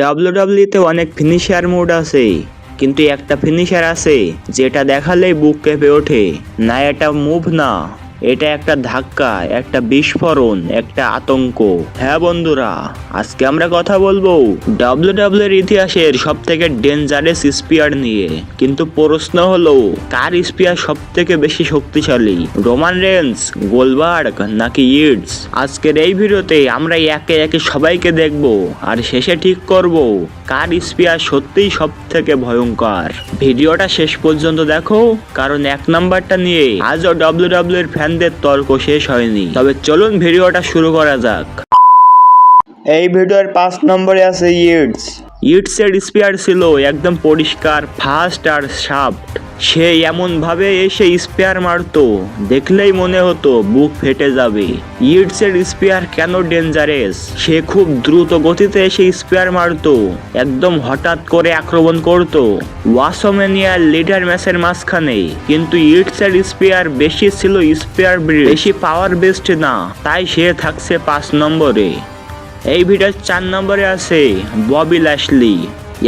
ডাব্লিউডাব্লিউতে অনেক finisher mood আছে কিন্তু একটা ফিনিশার আছে, যেটা দেখালেই বুক কেঁপে ওঠে। না, এটা মুভ না। এটা একটা ধাক্কা, একটা বিস্ফোরণ, একটা আতঙ্ক। হ্যাঁ বন্ধুরা, আজকে আমরা কথা বলব ডাব্লিউডাব্লিউ এর ইতিহাসের সব থেকে ডেঞ্জারাস স্পিয়ার নিয়ে। কিন্তু প্রশ্ন হলো, কার স্পিয়ার সব থেকে বেশি শক্তিশালী? রোমান রেন্স, গোলবার্গ নাকি ইডস? আজকের এই ভিডিওতে আমরা একে একে সবাইকে দেখব আর শেষে ঠিক করব, কার স্পিয়ার সত্যিই সব থেকে ভয়ঙ্কর? ভিডিওটা শেষ পর্যন্ত দেখো, কারণ এক নাম্বারটা নিয়ে আজও ডাব্লিউডাব্লিউ এর ফ্যানদের তর্ক শেষ হয়নি। তবে চলুন ভিডিওটা শুরু করা যাক। এই ভিডিওর পাঁচ নম্বরে আছে ইটস ইটসের স্পিয়ার ছিল একদম পরিষ্কার ফাস্ট আর শার্পড সে এমন ভাবে এসে স্পেয়ার মারতো, দেখলেই মনে হতো বুক ফেটে যাবে। ইটসের স্পেয়ার কেন ডেঞ্জারেস? সে খুব দ্রুত গতিতে এসে স্পেয়ার মারতো, একদম হঠাৎ করে আক্রমণ করত। ওয়াসোমেনিয়ার লিডার ম্যাচের মাঝখানে, কিন্তু ইটসের স্পেয়ার বেশি ছিল স্পেয়ার বেশি পাওয়ার বেস্ট না, তাই সে থাকছে পাঁচ নম্বরে। এই ভিডিওর চার নম্বরে আছে ববি ল্যাশলি।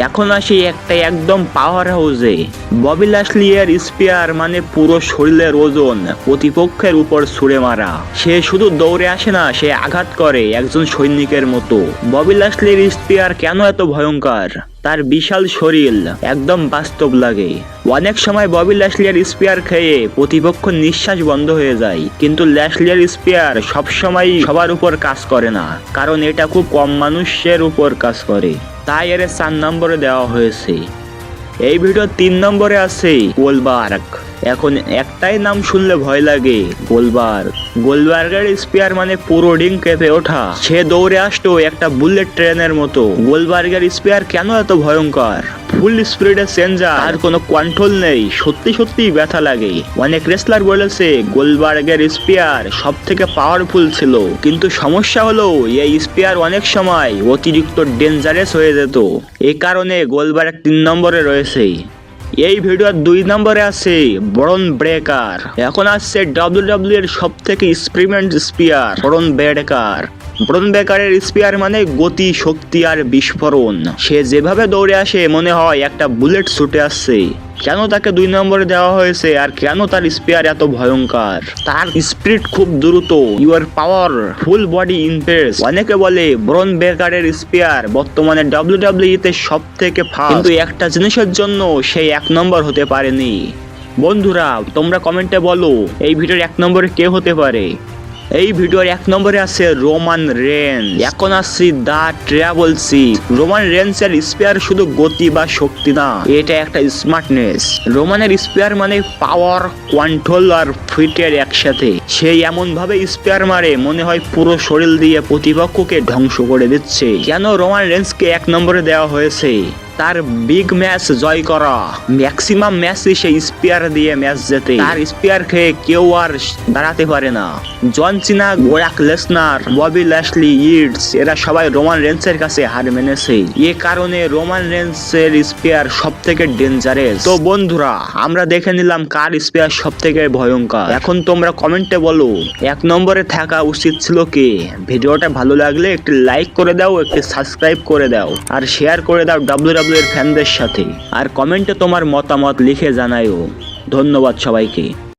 এখন আসি একটা একদম পাওয়ার হাউসে ববি ল্যাশলি এর স্পিয়ার মানে পুরো শরীরের ওজন প্রতিপক্ষের উপর ছুড়ে মারা। সে শুধু দৌড়ে আসে না, সে আঘাত করে একজন সৈনিকের মতো। ববি ল্যাশলির স্পিয়ার কেন এত ভয়ঙ্কর? তার বিশাল শরীর একদম বাস্তব লাগে। অনেক সময় ববি ল্যাশলিয়ার স্পিয়ার খেয়ে প্রতিপক্ষ নিঃশ্বাস বন্ধ হয়ে যায়, কিন্তু ল্যাশলিয়ার স্পিয়ার সবসময় সবার উপর কাজ করে না, কারণ এটা খুব কম মানুষের উপর কাজ করে। তাই এর চার নম্বরে দেওয়া হয়েছে। এই ভিডিও তিন নম্বরে আছে গোলবার্গ। এখন একটাই নাম শুনলে ভয় লাগে, গোলবার্গ। গোলবার্গের স্পিয়ার মানে পুরো ডিং কেঁপে ওঠা। সে দৌড়ে আসতো একটা বুলেট ট্রেনের মতো। গোলবার্গের স্পিয়ার কেন এত ভয়ঙ্কর? ফুল স্পিডে চেঞ্জার আর কোনো কন্ট্রোল নেই। সত্যি সত্যি ব্যথা লাগে। অনেক রেসলার বলেছে, গোলবার্গের স্পিয়ার সব থেকে পাওয়ারফুল ছিল। কিন্তু সমস্যা হলো, এই স্পিয়ার অনেক সময় অতিরিক্ত ডেঞ্জারাস হয়ে যেত। এ কারণে গোলবার্গ তিন নম্বরে রয়েছে। এই ভিডিওর দুই নম্বরে আছে বরন ব্রেকার এখন আসছে ডাব্লিউ এর সব থেকে এক্সপেরিমেন্ট স্পিয়ার বরন ব্রেকার ব্রন বেকারের স্পিয়ার মানে গতি, শক্তি আর বিস্ফোরণ। সে যেভাবে দৌড়ে আসে, মনে হয় একটা বুলেট ছুটে আসছে। কেন তাকে দুই নম্বরে দেওয়া হয়েছে আর কেন তার স্পিয়ার এত ভয়ঙ্কর? তার স্পিড খুব দ্রুত। ইউর পাওয়ার, ফুল বডি ইনপেস অনেকে বলে, ব্রন বেকারের স্পিয়ার বর্তমানে ডাব্লিউ তে সব থেকে কিন্তু একটা জিনিসের জন্য সে এক নম্বর হতে পারেনি। বন্ধুরা, তোমরা কমেন্টে বলো, এই ভিডিওর এক নম্বরে কে হতে পারে? এই ভিডিওর এক নম্বরে আছে রোমান রেন্স এখন আসছি দা ট্রাভেল সি। রোমান রেন্স এর স্পেয়ার শুধু গতি বা শক্তি না, এটা একটা স্মার্টনেস। রোমানের স্পেয়ার মানে পাওয়ার, কন্ট্রোল আর ফিটের একসাথে। সে এমন ভাবে স্পেয়ার মারে, মনে হয় পুরো শরীর দিয়ে প্রতিপক্ষকে ধ্বংস করে দিচ্ছে। কেন রোমান রেন্সকে এক নম্বরে দেওয়া হয়েছে? তার বিগ ম্যাচ জয় করা। ম্যাক্সিমাম ম্যাচই সে স্পিয়ার দিয়ে ম্যাচ জেতে। তার স্পিয়ার খেয়ে কেউ আর দাঁড়াতে পারে না। জন চিনা গোয়াক লেসনার ববি ল্যাশলি ইডস এরা সবাই রোমান রেন্সের কাছে হার মেনেছে। এ কারণে রোমান রেন্সের স্পিয়ার সব থেকে ডেঞ্জারেস তো বন্ধুরা, আমরা দেখে নিলাম কার স্পিয়ার সব থেকে ভয়ঙ্কর। এখন তোমরা কমেন্টে বলো, এক নম্বরে থাকা উচিত ছিল কে? ভিডিওটা ভালো লাগলে একটি লাইক করে দাও, একটি সাবস্ক্রাইব করে দাও। আর শেয়ার করে দাও ডাব্লিউ এর ফ্যানদের সাথে। আর কমেন্টে তোমার মতামত লিখে জানাইও ধন্যবাদ সবাইকে।